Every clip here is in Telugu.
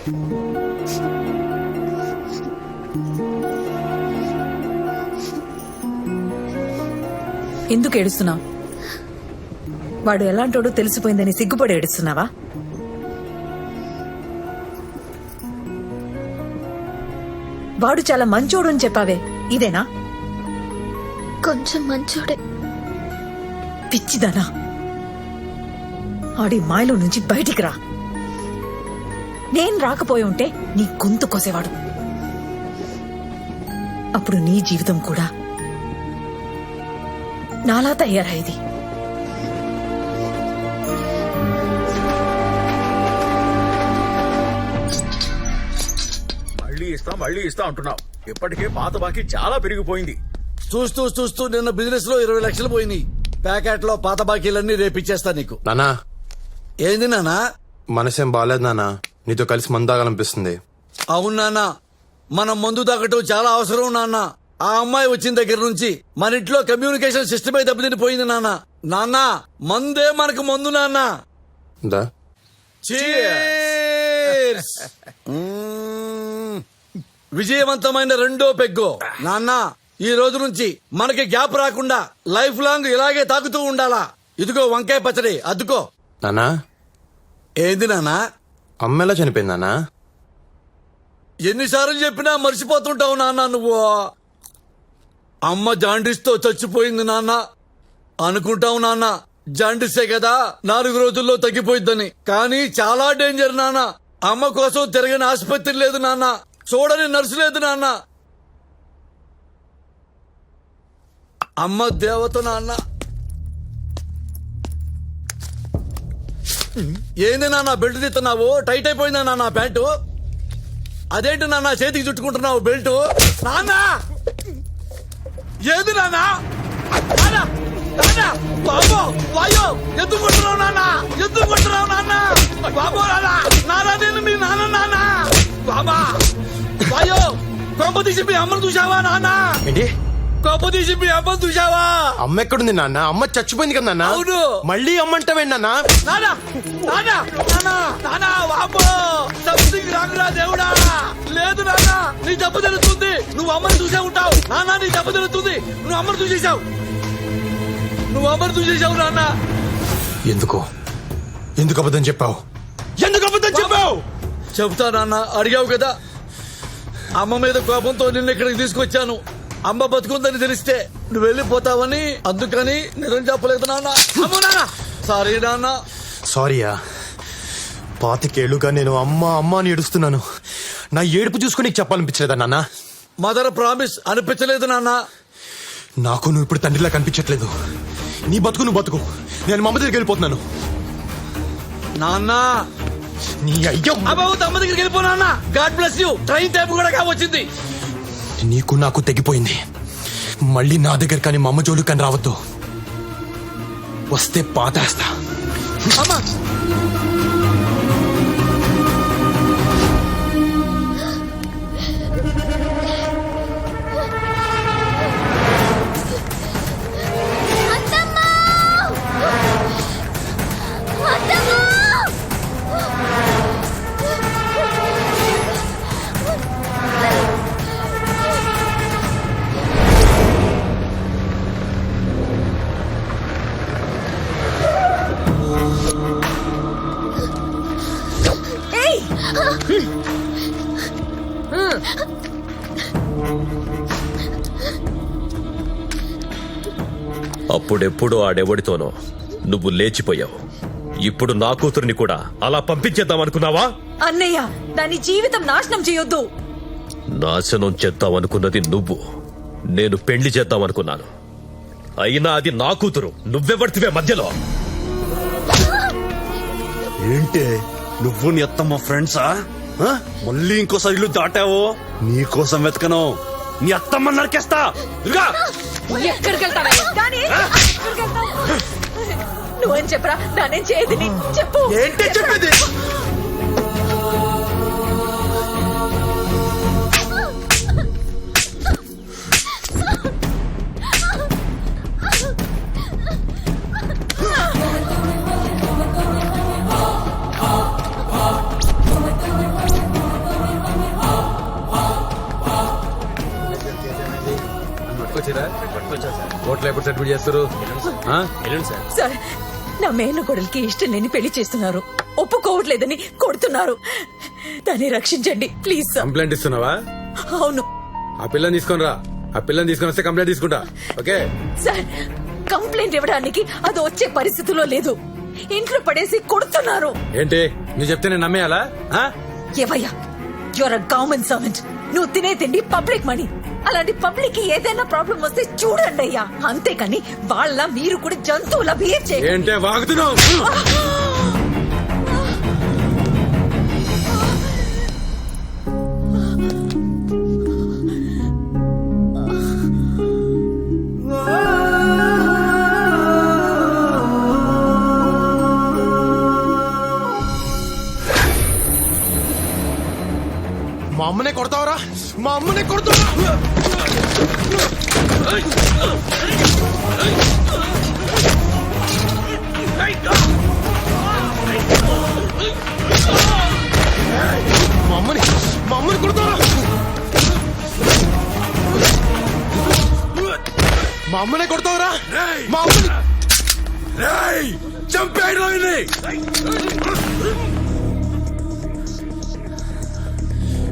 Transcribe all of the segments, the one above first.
ఎందుకు ఏడుస్తున్నావు వాడు ఎలాంటోడో తెలిసిపోయిందని సిగ్గుపడి ఏడుస్తున్నావా? వాడు చాలా మంచోడు అని చెప్పావే. ఇదేనా? కొంచెం మంచోడే. పిచ్చిదానా. ఆడి మాయలో నుంచి బయటికి రా. నేను రాకపోయి ఉంటే నీ గొంతు కోసేవాడు. అప్పుడు నీ జీవితం కూడా నాలా తయారయ్యేది మళ్ళీ ఇస్తా మళ్ళీ ఇస్తా అంటున్నావు. ఇప్పటికే పాత బాకీ చాలా పెరిగిపోయింది. చూస్తూ చూస్తూ నిన్న బిజినెస్లో ఇరవై లక్షలు పోయినాయి. ప్యాకెట్లో పాత బాకీలన్నీ రేపిచ్చేస్తా నీకు. నానా. ఏంది నానా? మనసేం బాగాలేదు నానా. నీతో కలిసి మందాగాలనిపిస్తుంది అవును నాన్న. మనం మందు తాగటం చాలా అవసరం నాన్న. ఆ అమ్మాయి వచ్చిన దగ్గర నుంచి మన ఇంట్లో కమ్యూనికేషన్ సిస్టమే దెబ్బతిని పోయింది నాన్న. నాన్న మందే మనకు మందు నాన్న. దా. Cheers! మ్మ్. విజయవంతమైన రెండో పెగ్గు. నాన్న ఈ రోజు నుంచి మనకి గ్యాప్ రాకుండా లైఫ్ లాంగ్ ఇలాగే తాగుతూ ఉండాలా? ఇదిగో వంకాయ పచ్చడి అద్దుకో. నానా ఏంది నాన్న? అమ్మ ఎలా ఎన్నిసార్లు చెప్పినా మర్చిపోతుంటావు నాన్న నువ్వు. అమ్మ జాండీస్తో చచ్చిపోయింది నాన్న. అనుకుంటావు నాన్న జాండీసే కదా నాలుగు రోజుల్లో తగ్గిపోయిద్దని. కానీ చాలా డేంజర్ నాన్న. అమ్మ కోసం తిరగని ఆసుపత్రి లేదు నాన్న. చూడని నర్సు లేదు నాన్న. అమ్మ దేవత నాన్న. ఏంది నా బెల్ట్ తీస్తున్నావు? టైట్ అయిపోయిందా నా ప్యాంటు? అదేంటి నాన్న చేతికి చుట్టుకుంటున్నావు బెల్ట్? నాన్న! ఏది నాన్న? నాన్న! నాన్న! బాబో వాయో! ఎందుకు కొట్టున్నావు నాన్న? ఎందుకు కొట్టున్నావు నాన్న? బాబో నాన్న! నాన్న నేను మీ నాన్న నాన్న! బాబా! వాయో! కొంప తీసి మీ అమ్మను చూసావా నాన్న? ఏంటి? కొంప తీసి మీ అమ్మను చూసావా అమ్మ ఎక్కడుంది నాన్న? అమ్మ చచ్చిపోయింది కదా నాన్న? అవును. మళ్ళీ అమ్మంటావేంటి నాన్న? నాన్న నాన్న నాన్న నాన్న వాపో సంథింగ్ దేవుడా. లేదు నాన్న నీ దెబ్బ తెలుస్తుంది నువ్వు అమ్మని చూసే ఉంటావు. నాన్న నీ దెబ్బ తెలుస్తుంది నువ్వు అమ్మని చూసేశావు. నువ్వు అమ్మని చూసేశావు నాన్న. ఎందుకు? ఎందుకు అబద్ధం చెప్పావు? ఎందుకు అబద్ధం చెప్పావు? చెబుతా నాన్న అడిగావు కదా. అమ్మ మీద కోపంతో నిన్ను ఇక్కడికి తీసుకొచ్చాను. అమ్మ బతుకుందని తెలిస్తే నువ్వు వెళ్ళిపోతావని అందుకని నిజం చెప్పలేదు నాన్న. అమ్మో నాన్న! సారీ నాన్న. సారీయా పాతికేళ్ళుగా నేను అమ్మ అమ్మ అని ఏడుస్తున్నాను. నా ఏడుపు చూసుకుని నీకు చెప్పాలనిపించలేదా నాన్న? మదర్ ప్రామిస్ అనిపించలేదు నాన్న. నాకు నువ్వు ఇప్పుడు తండ్రిలా కనిపించట్లేదు. నీ బతుకు నువ్వు బతుకు. నేను మా అమ్మ దగ్గరికి వెళ్ళిపోతున్నాను. నాన్న! నీ అయ్యో! అబ్బాబు తమ్మ దగ్గరికి వెళ్ళిపోనా అన్న God bless you train time కూడా కావచ్చింది. నీకు నాకు తెగిపోయింది. మళ్ళీ నా దగ్గర కానీ మా అమ్మ జోలు కానీ రావద్దు. వస్తే పాతేస్తా. అమ్మా! అప్పుడెప్పుడు ఆడెవడితోనో నువ్వు లేచిపోయావు. ఇప్పుడు నా కూతురిని కూడా అలా పంపించేద్దాం అనుకున్నావా? అన్నయ్య దాని జీవితం నాశనం చేయొద్దు. నాశనం చేద్దామనుకున్నది నువ్వు. నేను పెళ్ళి చేద్దామనుకున్నాను అయినా అది నా కూతురు. నువ్వెవడితివే మధ్యలో? ఏంటే? నువ్వు నీ అత్తమ్మ ఫ్రెండ్సా? మళ్ళీ ఇంకోసారి ఇల్లు దాటావో? నీ కోసం వెతకను. నీ అత్తమ్మ నరికేస్తా. దుర్గా ఎక్కడికి వెళ్తావే కానీ? నువ్వేం చెప్పరా? దానేం చెప్పు. ఏంటి చెప్పేది? కోర్టులో ఎప్పుడు సెటిల్ చేస్తారు? ఆ? సార్. నా మేన కొడలికి ఇష్టం లేని పెళ్ళి చేస్తున్నారు. ఒప్పుకోవట్లేదని కొడుతున్నారు. దాన్ని రక్షించండి ప్లీజ్ సార్. కంప్లైంట్ ఇస్తున్నావా? అవును. ఆ పిల్లని తీసుకొని రా. ఆ పిల్లని తీసుకొని వస్తే కంప్లైంట్ తీసుకుంటా. ఓకే? సార్ కంప్లైంట్ ఇవ్వడానికి అది వచ్చే పరిస్థితిలో లేదు. ఇంట్లో పడేసి కొడుతున్నారు. ఏంటి? నువ్వు చెప్తే నేను నమ్మేయాలా? ఆ? ఏవయ్యా యువర్ అ గవర్నమెంట్ సర్వెంట్ నువ్వు తినే తిండి పబ్లిక్ మనీ అలాంటి పబ్లిక్కి ఏదైనా ప్రాబ్లం వస్తే చూడండి అయ్యా. అంతేకాని వాళ్ళ మీరు కూడా జంతువుల బిహేవ్ చేయండి. ఏంటే వాగుతున్నావు? మా అమ్మనే కొడతావరా? మా అమ్మనే కొడతావరా అమ్మనే కొడతావరా? మా అమ్మని చంపాడు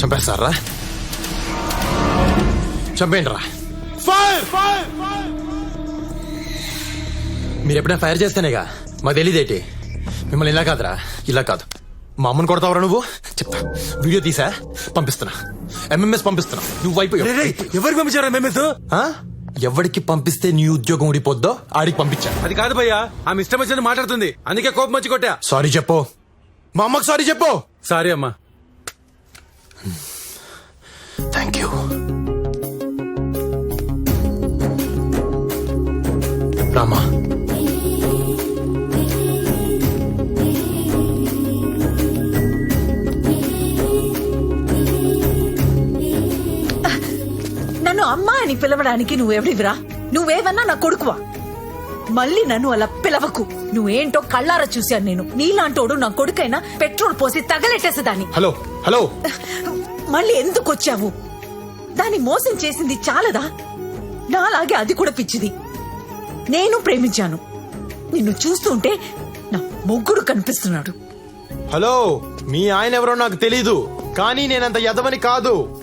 చంపేస్తారా? చంపేయండి రా ఫైర్! ఫైర్! మీరు ఎప్పుడైనా ఫైర్ చేస్తేనేగా? మాకు తెలియదేటి మిమ్మల్ని ఇలా కాదురా ఇలా కాదు. మా అమ్మని కొడతావరా నువ్వు? చెప్తా. వీడియో తీసా? పంపిస్తున్నా. ఎంఎంఎస్ పంపిస్తున్నా. నువ్వు అయిపోయావు ఎవరికి పంపించారా ఆ? ఎవడికి పంపిస్తే నీ ఉద్యోగం ఊడిపోద్దో ఆడికి పంపించా. అది కాదు భయ్యా ఆమె ఇష్టం వచ్చినట్టు మాట్లాడుతుంది. అందుకే కోపం వచ్చి కొట్టా. సారీ చెప్పు. మా అమ్మకి సారీ చెప్పు. సారీ అమ్మా. Thank you Rama. అమ్మా అని పిలవడానికి నువ్వెవడివిరా? నువ్వేవన్నా నా కొడుకువా? మళ్ళీ నన్ను అలా పిలవకు. నువ్వేంటో కళ్ళారా చూశాను నేను. నీలాంటోడు నా కొడుకైనా పెట్రోల్ పోసి తగలెట్టేసేదాన్ని. Hello hello. మళ్ళీ ఎందుకు వచ్చావు దాన్ని మోసం చేసింది చాలదా? నాలాగే అది కూడా పిచ్చిది. నేను ప్రేమించాను. నిన్ను చూస్తుంటే నా మొగ్గుడు కనిపిస్తున్నాడు. హలో మీ ఆయన ఎవరో నాకు తెలీదు. కానీ నేనంత ఎదవని కాదు.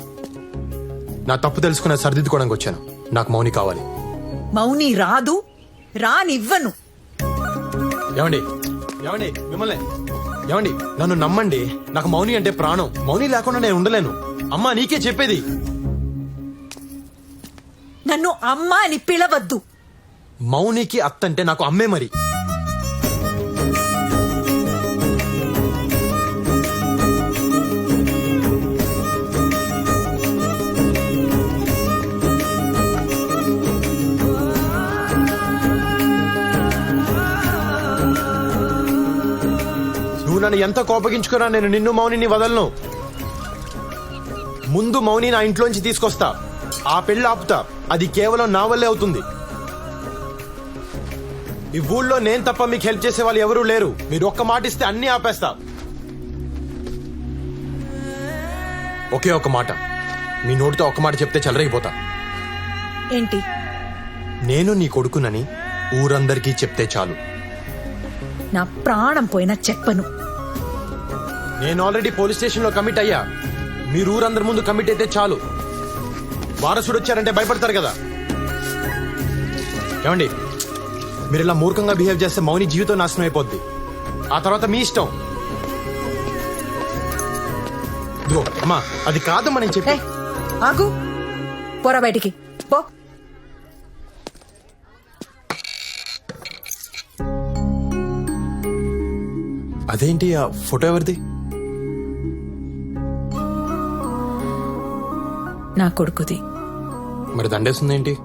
నా తప్పు తెలుసుకున్న సరిదిద్దుకోవడానికి వచ్చాను. నాకు మౌని కావాలి. మౌని రాదు రానివ్వను. ఏమండి? ఏమండి? మిమ్మల్ని? ఏమండి? నన్ను నమ్మండి. నాకు మౌని అంటే ప్రాణం. మౌని లేకుండా నేను ఉండలేను. అమ్మా నీకే చెప్పేది. నన్ను అమ్మా అని పిలవద్దు. మౌనికి అత్తంటే నాకు అమ్మే మరి. నువ్వు నన్ను ఎంత కోపగించుకున్నా నేను నిన్ను మౌనిని వదలను. ముందు మౌని నా ఇంట్లోంచి తీసుకొస్తా. ఆ పెళ్ళి ఆపుతా. అది కేవలం నా వల్లే అవుతుంది. ఈ ఊళ్ళో నేను తప్ప మీకు హెల్ప్ చేసే వాళ్ళు ఎవరూ లేరు. మీరు ఒక్క మాట ఇస్తే అన్ని ఆపేస్తా. ఒకే ఒక మాట. మీ నోటితో ఒక్క మాట చెప్తే చెలరైపోతా ఏంటి? నేను నీ కొడుకునని ఊరందరికీ చెప్తే చాలు. నా ప్రాణం పోయినా చెప్పను. నేను ఆల్రెడీ పోలీస్ స్టేషన్లో కమిట్ అయ్యా. మీరు ఊరందరి ముందు కమిట్ అయితే చాలు. వారసుడు వచ్చారంటే భయపడతారు కదా. ఏమండి? మీరు ఇలా మూర్ఖంగా బిహేవ్ చేస్తే మౌని జీవితం నాశనం అయిపోద్ది. ఆ తర్వాత మీ ఇష్టం. ఇదిగో అమ్మా అది కాదమ్మా నేను చెప్పి ఆగు. పోరా బయటికి. పో. అదేంటి ఆ ఫోటో ఎవరిది? నా కొడుకుది. మరి దండేస్తుంది ఏంటి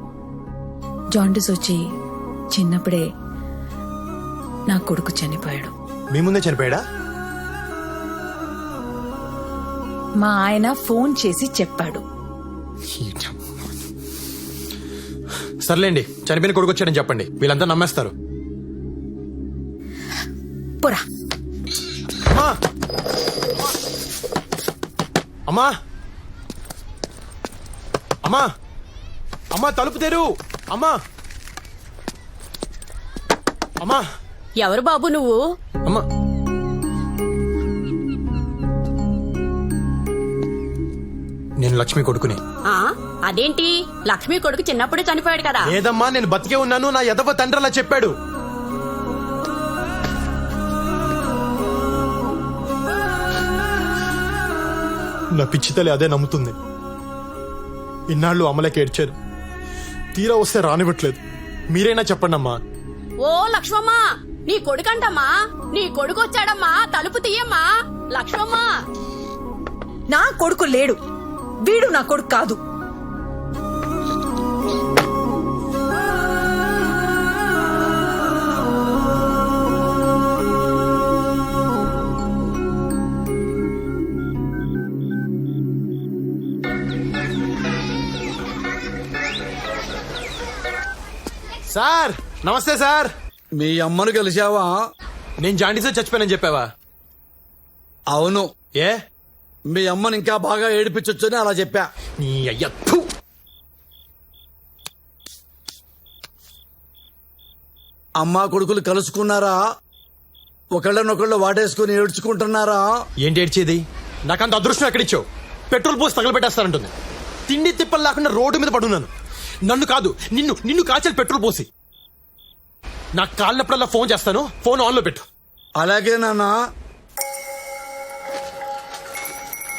జాండిస్ వచ్చి చిన్నప్పుడే నా కొడుకు చనిపోయాడు. మీ ముందే చనిపోయాడా? మా ఆయన ఫోన్ చేసి చెప్పాడు. సర్లేండి చనిపోయిన కొడుకు వచ్చాడని చెప్పండి. వీళ్ళంతా నమ్మేస్తారు. పోరా. అమ్మా! అమ్మా! అమ్మా! అమ్మా తలుపు తెరు! అమ్మా! అమ్మా! ఎవరు బాబు నువ్వు? అమ్మా! నేను లక్ష్మి కొడుకుని. ఆ అదేంటి? లక్ష్మి కొడుకు చిన్నప్పుడే చనిపోయాడు కదా. లేదమ్మా నేను బతికే ఉన్నాను నా ఎదవ తండ్రి అలా చెప్పాడు. నా పిచ్చి తల్లి అదే నమ్ముతుంది. ఇన్నాళ్ళు అమలకి ఏడ్చారు. తీరా వస్తే రానివ్వట్లేదు. మీరైనా చెప్పండి అమ్మా ఓ లక్ష్మమ్మ నీ కొడుకంటమ్మా నీ కొడుకు వచ్చాడమ్మా తలుపు తీయమ్మా. లక్ష్మమ్మ. నా కొడుకు లేడు. వీడు నా కొడుకు కాదు. సార్ నమస్తే సార్. మీ అమ్మను కలిశావా? నేను జాండీసే చచ్చిపోయానని చెప్పావా? అవును. ఏ? మీ అమ్మని ఇంకా బాగా ఏడిపించొచ్చని అలా చెప్పా. నీ అయ్య థు. అమ్మా కొడుకులు కలుసుకున్నారా? ఒకళ్ళనొకళ్ళు వాటేసుకుని ఏడ్చుకుంటున్నారా? ఏంటి ఏడ్చేది? నాకంత అదృష్టం ఎక్కడిచ్చావు? పెట్రోల్ పోసి తగలబెట్టేస్తానంటుంది. తిండి తిప్పలు లేకుండా రోడ్డు మీద పడున్నాను. నన్ను కాదు నిన్ను నిన్ను కాచాలి పెట్రోల్ పోసి. నాకు కాళ్ళప్పుడల్లా ఫోన్ చేస్తాను ఫోన్ ఆన్లో పెట్టు. అలాగే నాన్న.